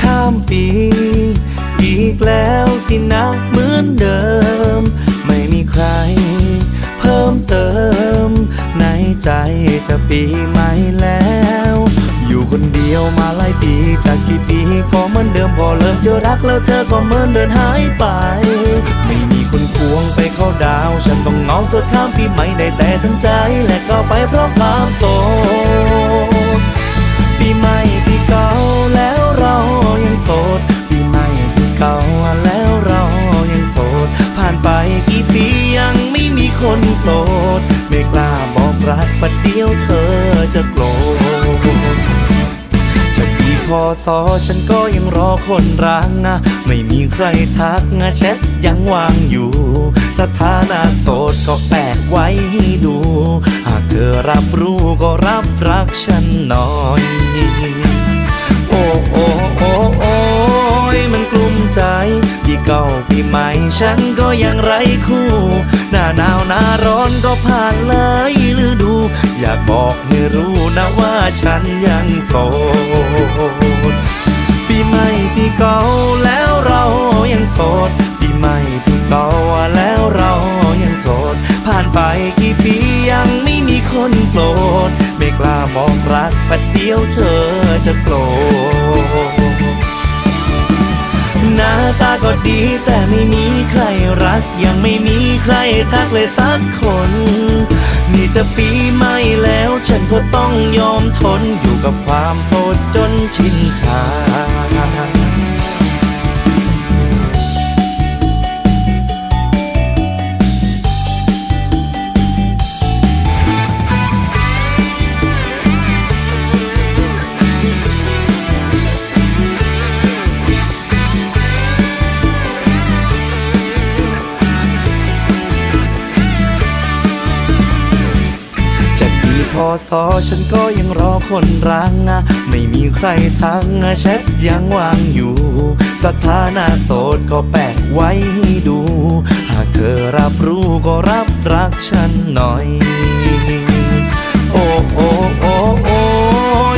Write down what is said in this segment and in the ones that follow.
ข้ามปี อีกแล้วที่นักเหมือนเดิม ไม่มีใคร เพิ่มเติม ในใจจะปีใหม่แล้ว อยู่คนเดียวมาหลายปีจากกี่ปีก็เหมือนเดิมพอเริ่มจอรักแล้วเธอก็เหมือนเดินหายไป ไม่มีคนควงไปเข้าดาว ฉันต้องเงาสดข้ามปีใหม่ได้แต่ทั้งใจและก็ไปเพราะความโศกปีใหม่ สดปีใหม่ปีเก่าแล้วเรายังโสด ผ่านไปกี่ปียังไม่มีคนโปรดไม่กล้าบอกรักประเดี๋ยวเธอจะโกรธจะกี่พอสอฉันก็ยังรอคนรักนะไม่มีใครทักนะแชทยังวางอยู่ สถานะโสดก็แปะไว้ให้ดู หากเธอรับรู้ก็รับรักฉันหน่อย โอ้โอ้โอ้โอ้ ยมันกลุ้มใจ ที่เก่าปีใหม่ฉันก็ยังไร้คู่ หน้าหนาวหน้าร้อนก็ผ่านเลยฤดู อยากบอกให้รู้นะว่าฉันยังโสดปีใหม่ปีเก่าแล้วเรายังโสดปีใหม่ปีเก่าแล้วเรายังโสดผ่านไปกี่ปียังไม่มีคนโปรดไม่กล้าบอกรักประเดียวเธอจะโกรธ หน้าตาก็ดี แต่ไม่มีใครรัก ยังไม่มีใครทักเลยสักคน นี่จะปีใหม่แล้ว ฉันก็ต้องยอมทนอยู่กับความโสดจนชินชา สอฉันก็ยังรอคนรักนะไม่มีใครทักนะแชทยังวางอยู่ สถานะโสดก็แปะไว้ให้ดู หากเธอรับรู้ก็รับรักฉันหน่อย โอ้โอ้โอ้โอ้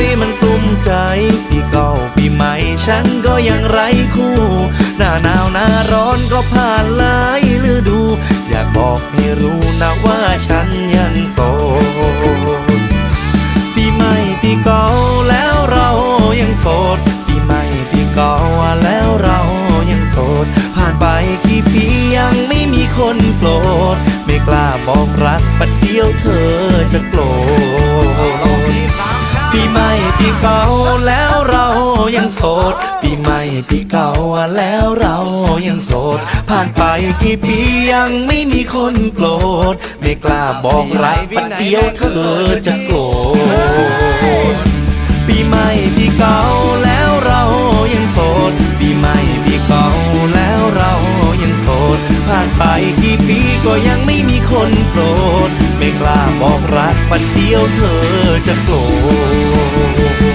ยมันกลุ้มใจปีเก่าปีใหม่ฉันก็ยังไร้คู่ หน้าหนาวหน้าร้อนก็ผ่านหลายฤดู อยากบอกให้รู้นะว่าฉันยังโสด หม่ปีเก่าแล้วเรายังโสดปีใหม่ปีเก่าแล้วเรายังโสด ผ่านไปกี่ปียังไม่มีคนโกรดไม่กล้าบอกรักปัดเดียวเธอจะโกรธ ปีใหม่ปีเก่าแล้วเรายังโสด ปีใหม่ปีเก่าแล้วเรายังโสด ผ่านไปกี่ปียังไม่มีคนโกรธไม่กล้าบอกรักประเดี๋ยวเธอจะโกรธปีใหม่ปีเก่าแล้ว ไม่กล้าบอกรักปันเดียวเธอจะโกรธ